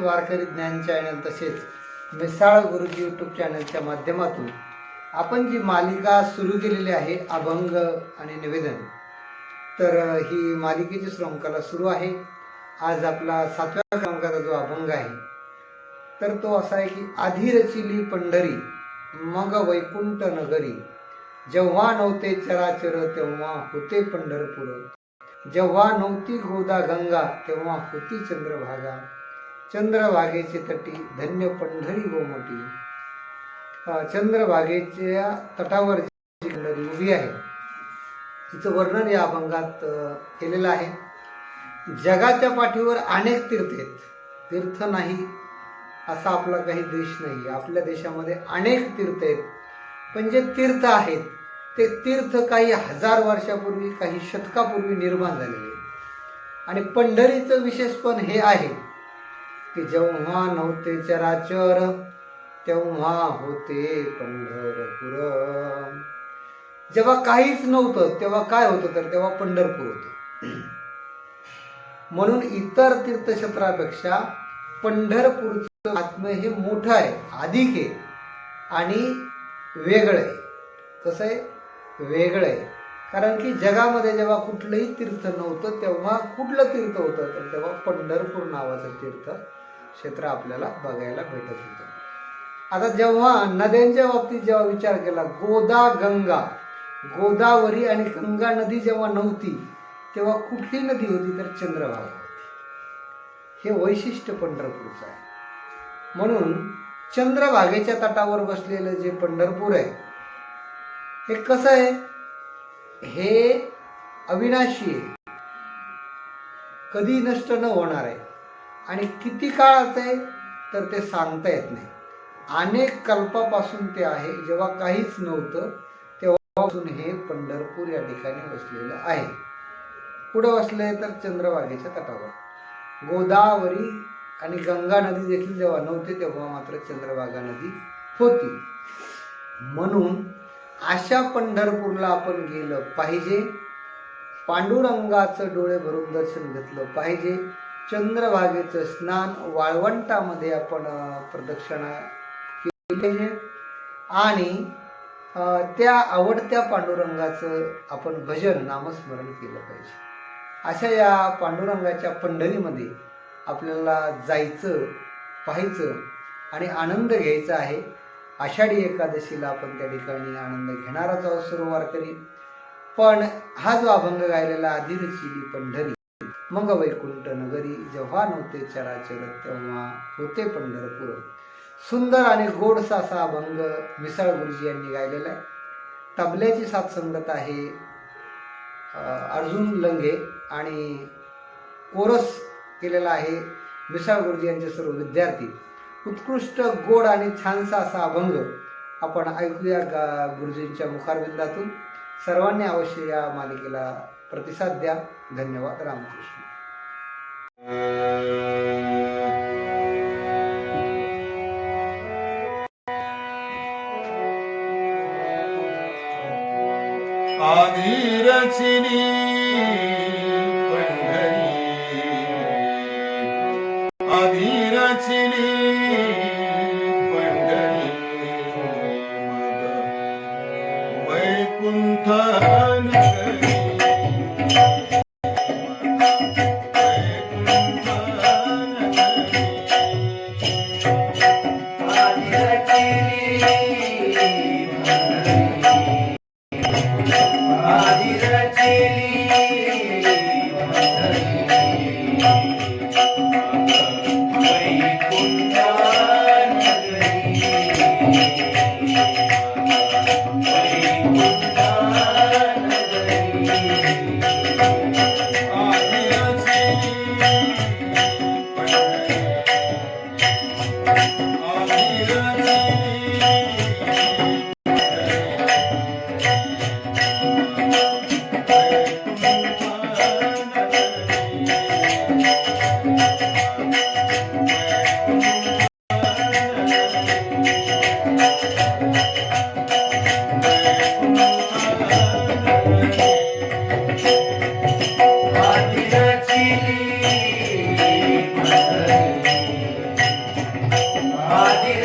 महाराष्ट्र वारकरी ज्ञान चॅनल तसेच मिसाळ गुरुजी यूट्यूब चॅनलच्या माध्यमातून आपण जी मालिका सुरू केलेली आहे अभंग आणि निवेदन तर ही मालिकेची श्रृंखला सुरू आहे. आज आपला सातव्या क्रमांकाचा जो अभंग आहे तर तो असा आहे की आधी रचिली पंढरी मग वैकुंठ नगरी जेव्हा नव्हते चराचर तेव्हा होते पंढरपूर जेव्हा नव्हती गोदा गंगा तेव्हा होती चंद्रभागा. चंद्रभागेचे तटी धन्य पंढरी गोमटी चंद्रभागेच्या तटावर जी पंढरी उभी आहे तिचं वर्णन या अभंगात केलेलं आहे. जगाच्या पाठीवर अनेक तीर्थ आहेत. तीर्थ नाही असा आपला काही देश नाही. आपल्या देशामध्ये अनेक तीर्थ आहेत. पण जे तीर्थ आहेत ते तीर्थ काही हजार वर्षापूर्वी काही शतकापूर्वी निर्माण झालेले आहेत. आणि पंढरीचं विशेष पण हे आहे की जेव्हा नव्हते चराचर तेव्हा होते पंढरपूर. जेव्हा काहीच नव्हतं तेव्हा काय होतं तर तेव्हा पंढरपूर होतं. म्हणून इतर तीर्थक्षेत्रापेक्षा पंढरपूरचं आत्म हे मोठं आहे अधिक आहे आणि वेगळं आहे. कसं आहे वेगळं आहे. कारण की जगामध्ये जेव्हा कुठलंही तीर्थ नव्हतं तेव्हा कुठलं तीर्थ होतं तर तेव्हा पंढरपूर नावाचं तीर्थ क्षेत्र आपल्याला बघायला भेटत होतं. आता जेव्हा नद्यांच्या बाबतीत जेव्हा विचार केला गोदा गंगा गोदावरी आणि गंगा नदी जेव्हा नव्हती तेव्हा कुठली नदी होती तर चंद्रभागा होती हे वैशिष्ट्य पंढरपूरचं आहे. म्हणून चंद्रभागेच्या तटावर बसलेलं जे पंढरपूर आहे हे कसं आहे? हे अविनाशी आहे. कधी नष्ट न होणार आहे. आणि किती काळाचं आहे तर ते सांगता येत नाही. अनेक कल्पापासून ते आहे जेव्हा काहीच नव्हतं तेव्हापासून हे पंढरपूर या ठिकाणी वसलेलं आहे. पुढं वसले तर चंद्रभागेच्या तटावर. गोदावरी आणि गंगा नदी देखील जेव्हा नव्हते तेव्हा मात्र चंद्रभागा नदी होती. म्हणून अशा पंढरपूरला आपण गेलं पाहिजे. पांडुरंगाचं डोळे भरून दर्शन घेतलं पाहिजे. चंद्रभागेचं स्नान वाळवंटामध्ये आपण प्रदक्षिणा केली पाहिजे आणि त्या आवडत्या पांडुरंगाचं आपण भजन नामस्मरण केलं पाहिजे. अशा या पांडुरंगाच्या पंढरीमध्ये आपल्याला जायचं पाहायचं आणि आनंद घ्यायचा आहे. आषाढी एकादशीला आपण त्या ठिकाणी आनंद घेणारच आहोत सर्व वारकरी. पण हा जो अभंग गायलेला अधिरचिली पंढरी मग वैकुंठ नगरी जेव्हा नव्हते चराचर तेव्हा होते पंढरपूर. सुंदर आणि गोडसा असा अभंग मिसाळ गुरुजी यांनी गायलेला आहे. तबल्याची साथ संगत आहे अर्जुन लंगे आणि कोरस केलेला आहे मिसाळ गुरुजी यांचे सर्व विद्यार्थी. उत्कृष्ट गोड आणि छानसा असा अभंग आपण ऐकूया गुरुजींच्या मुखारविंदातून. सर्वांनी अवश्य या मालिकेला प्रतिसाद द्या. धन्यवाद. रामकृष्ण. आदिरचिनी पंढरी। आदिरचिनी वैकुंठ ಆದಿರ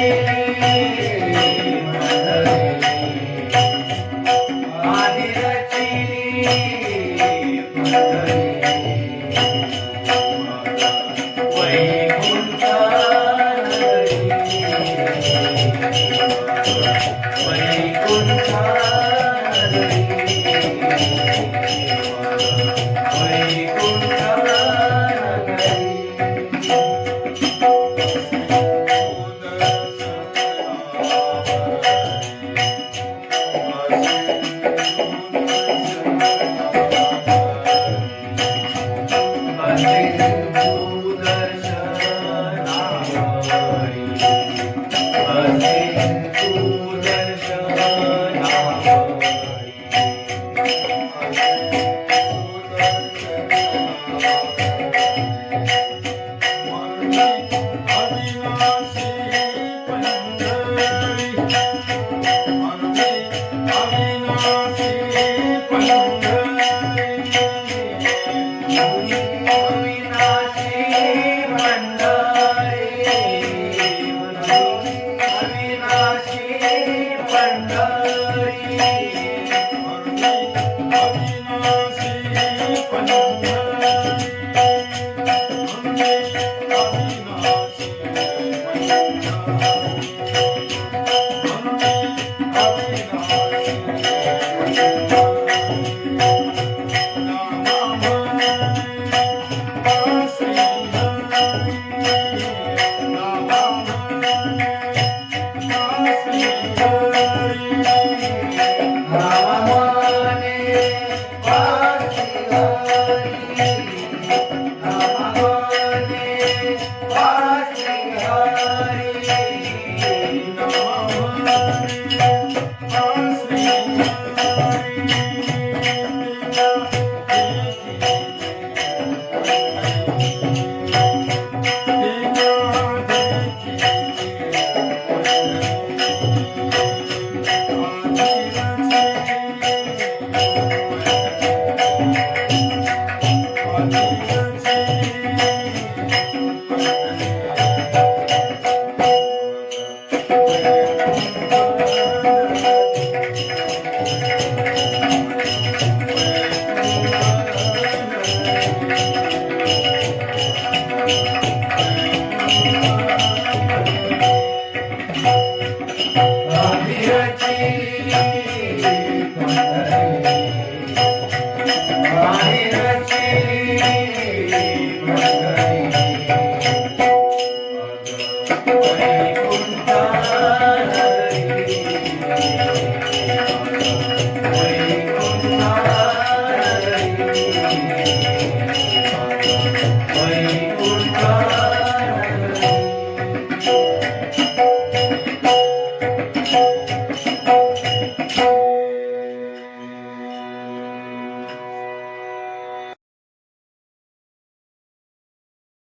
आदिरची Krishna